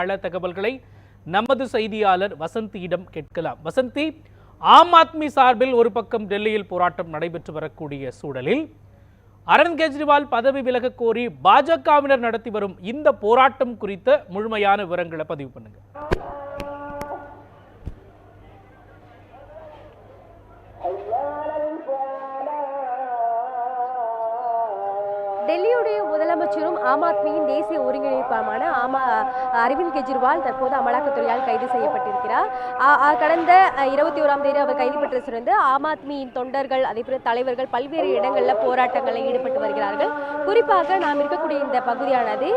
பல தகவல்களை நமது செய்தியாளர் வசந்தியிடம் கேட்கலாம். வசந்தி ஆம் ஆத்மி சார்பில் ஒரு பக்கம் டெல்லியில் போராட்டம் நடைபெற்று வரக்கூடிய சூழலில் அரவிந்த் கெஜ்ரிவால் பதவி விலகக் கோரி பாஜகவினர் நடத்தி வரும் இந்த போராட்டம் குறித்த முழுமையான விவரங்களை பதிவு பண்ணுங்க. டெல்லியுடைய முதலமைச்சரும் ஆம் ஆத்மியின் தேசிய ஒருங்கிணைப்பான ஆமா அரவிந்த் கெஜ்ரிவால் தற்போது அமலாக்கத்துறையால் கைது செய்யப்பட்டிருக்கிறார். கடந்த இருபத்தி ஓராம் தேதி அவர் கைது பெற்றிருந்து ஆம் ஆத்மியின் தொண்டர்கள் அதேபோல தலைவர்கள் பல்வேறு இடங்களில் போராட்டங்களில் ஈடுபட்டு வருகிறார்கள். குறிப்பாக நாம் இருக்கக்கூடிய இந்த பகுதியானது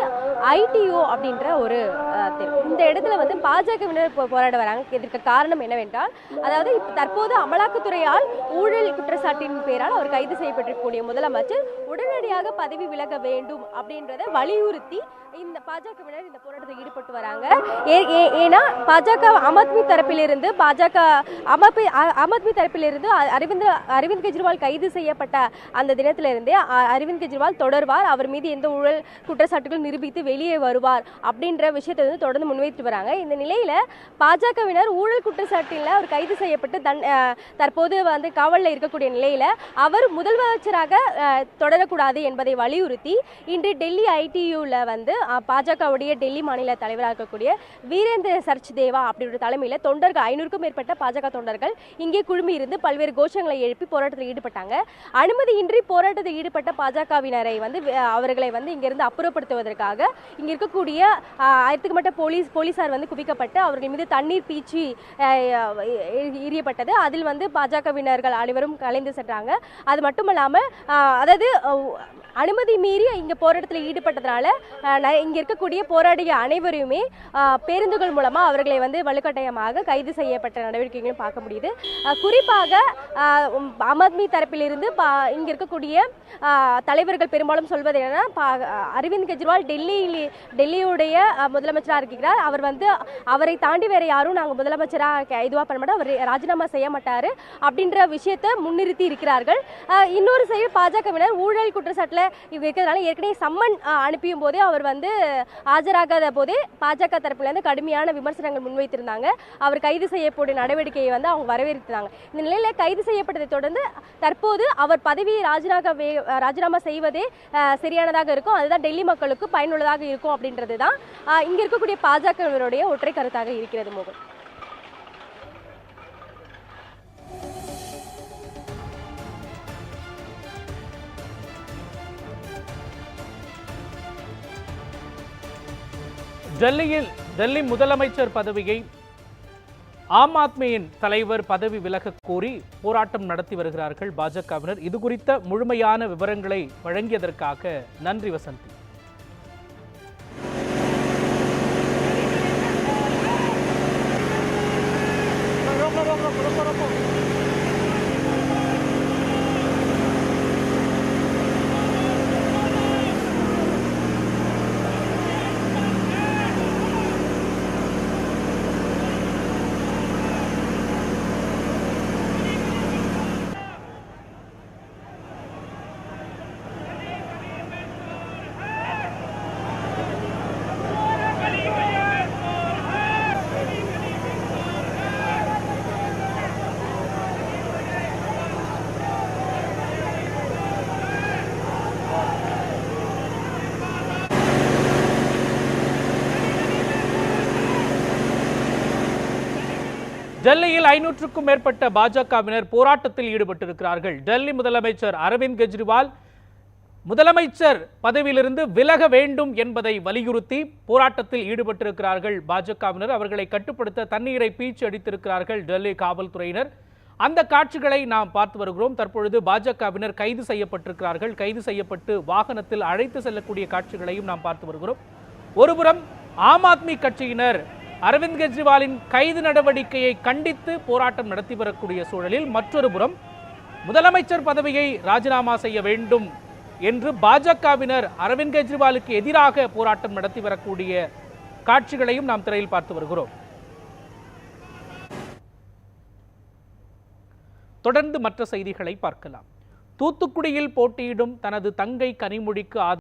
ஐடிஓ அப்படின்ற ஒரு அஹ், இந்த இடத்துல வந்து பாஜகவினர் போராட வராங்க. இதற்கு காரணம் என்னவென்றால் அதாவது தற்போது அமலாக்கத்துறையால் ஊழல் குற்றச்சாட்டின் பேரால் அவர் கைது செய்யப்பட்டிருக்கக்கூடிய முதலமைச்சர் உடனடியாக பதவி விலக வேண்டும் அப்படின்றத வலியுறுத்தி இந்த பாஜகவினர் இந்த போராட்டத்தில் ஈடுபட்டு வராங்க. ஏ- ஏ- ஏன்னா பாஜக ஆம் ஆத்மி தரப்பிலிருந்து பாஜக ஆம் ஆம் ஆத்மி தரப்பிலிருந்து அரவிந்த் அரவிந்த் கெஜ்ரிவால் கைது செய்யப்பட்ட அந்த தினத்திலிருந்தே அரவிந்த் கெஜ்ரிவால் தொடர்வார். அவர் மீது எந்த ஊழல் குற்றச்சாட்டுகள் நிரூபித்து வெளியே வருவார் அப்படின்ற விஷயத்தை வந்து தொடர்ந்து முன்வைத்து வராங்க. இந்த நிலையில பாஜகவினர் ஊழல் குற்றச்சாட்டில் அவர் கைது செய்யப்பட்டு தன் தற்போது வந்து காவலில் இருக்கக்கூடிய நிலையில அவர் முதலமைச்சராக தொடரக்கூடாது என்பதை வலியுறுத்தி இன்று டெல்லி ஐடியூவில் வந்து பாஜகவுடைய டெல்லி மாநில தலைவராக இருக்கக்கூடிய வீரேந்திர சர்ச் தேவா அப்படின்ற தலைமையில் தொண்டர்கள் ஐநூறுக்கும் மேற்பட்ட பாஜக தொண்டர்கள் இங்கே குழுமி இருந்து பல்வேறு கோஷங்களை எழுப்பி போராட்டத்தில் ஈடுபட்டாங்க. அனுமதியின்றி போராட்டத்தில் ஈடுபட்ட பாஜகவினரை வந்து அவர்களை வந்து இங்கிருந்து அப்புறப்படுத்துவதற்காக இங்கே இருக்கக்கூடிய ஆயிரத்துக்கு மட்டும் போலீஸ் போலீசார் வந்து குவிக்கப்பட்டு அவர்கள் மீது தண்ணீர் பீச்சி எரியப்பட்டது அதில் வந்து பாஜகவினர்கள் அனைவரும் கலைந்து சென்றாங்க. அது மட்டுமல்லாமல் அதாவது அனுமதி மீறி இங்கே போராட்டத்தில் ஈடுபட்டதுனால இங்கே இருக்கக்கூடிய போராடிய அனைவரையுமே பேருந்துகள் மூலமாக அவர்களை வந்து வலுக்கட்டாயமாக கைது செய்யப்பட்ட நடவடிக்கைகளையும் பார்க்க முடியுது. குறிப்பாக ஆம் ஆத்மி தரப்பிலிருந்து இங்கே இருக்கக்கூடிய தலைவர்கள் பெரும்பாலும் சொல்வது என்னன்னா அரவிந்த் கெஜ்ரிவால் டெல்லியில் டெல்லியுடைய முதலமைச்சராக முதலமைச்சராக இருக்கிறார் அவர் வந்து அவரை தாண்டி வேற யாரும் நாங்கள் முதலமைச்சராக இதுவாக பண்ண மாட்டோம். அவர் ராஜினாமா செய்ய மாட்டார் அப்படின்ற விஷயத்தை முன்னிறுத்தி இருக்கிறார்கள். இன்னொரு சைடு பாஜகவினர் ஊழல் குற்றச்சாட்டில் இவங்க இருக்கிறதுனால ஏற்கனவே சம்மன் அனுப்பியும் போதே அவர் வந்து ஆஜராகாத போதே பாஜக தரப்புலேருந்து கடுமையான விமர்சனங்கள் முன்வைத்திருந்தாங்க. அவர் கைது செய்யப்படும் நடவடிக்கையை வந்து அவங்க வரவேற்றிருந்தாங்க இந்த நிலையில் கைது செய்யப்பட்டதை தொடர்ந்து தற்போது அவர் பதவியை ராஜினாக ராஜினாமா செய்வதே சரியானதாக இருக்கும். அதுதான் டெல்லி மக்களுக்கு பயனுள்ளதாக இருக்கும் அப்படின்றது தான் இங்கே இருக்கக்கூடிய பாஜகவினருடைய ஒற்றை கருத்தாக இருக்கிறது மோகன். டெல்லியில் டெல்லி முதலமைச்சர் பதவியை ஆம் ஆத்மியின் தலைவர் பதவி விலகக் கோரி போராட்டம் நடத்தி வருகிறார்கள் பாஜகவினர். இது குறித்த முழுமையான விவரங்களை வழங்கியதற்காக நன்றி வசந்தி. டெல்லியில் ஐநூற்றுக்கும் மேற்பட்ட பாஜகவினர் போராட்டத்தில் ஈடுபட்டிருக்கிறார்கள். டெல்லி முதலமைச்சர் அரவிந்த் கெஜ்ரிவால் முதலமைச்சர் பதவியிலிருந்து விலக வேண்டும் என்பதை வலியுறுத்தி போராட்டத்தில் ஈடுபட்டிருக்கிறார்கள். பாஜகவினர் அவர்களை கட்டுப்படுத்த தண்ணீரை பீச்சு அடித்திருக்கிறார்கள் டெல்லி காவல்துறையினர். அந்த காட்சிகளை நாம் பார்த்து வருகிறோம். தற்பொழுது பாஜகவினர் கைது செய்யப்பட்டிருக்கிறார்கள். கைது செய்யப்பட்டு வாகனத்தில் அழைத்து செல்லக்கூடிய காட்சிகளையும் நாம் பார்த்து வருகிறோம். ஒருபுறம் ஆம் ஆத்மி கட்சியினர் அரவிந்த் கெஜ்ரிவாலின் கைது நடவடிக்கையை கண்டித்து போராட்டம் நடத்தி வரக்கூடிய சூழலில் மற்றொரு புறம் முதலமைச்சர் பதவியை ராஜினாமா செய்ய வேண்டும் என்று பாஜகவினர் அரவிந்த் கெஜ்ரிவாலுக்கு எதிராக போராட்டம் நடத்தி வரக்கூடிய காட்சிகளையும் நாம் திரையில் பார்த்து வருகிறோம். தொடர்ந்து மற்ற செய்திகளை பார்க்கலாம். தூத்துக்குடியில் போட்டியிடும் தனது தங்கை கனிமொழிக்கு ஆதரவு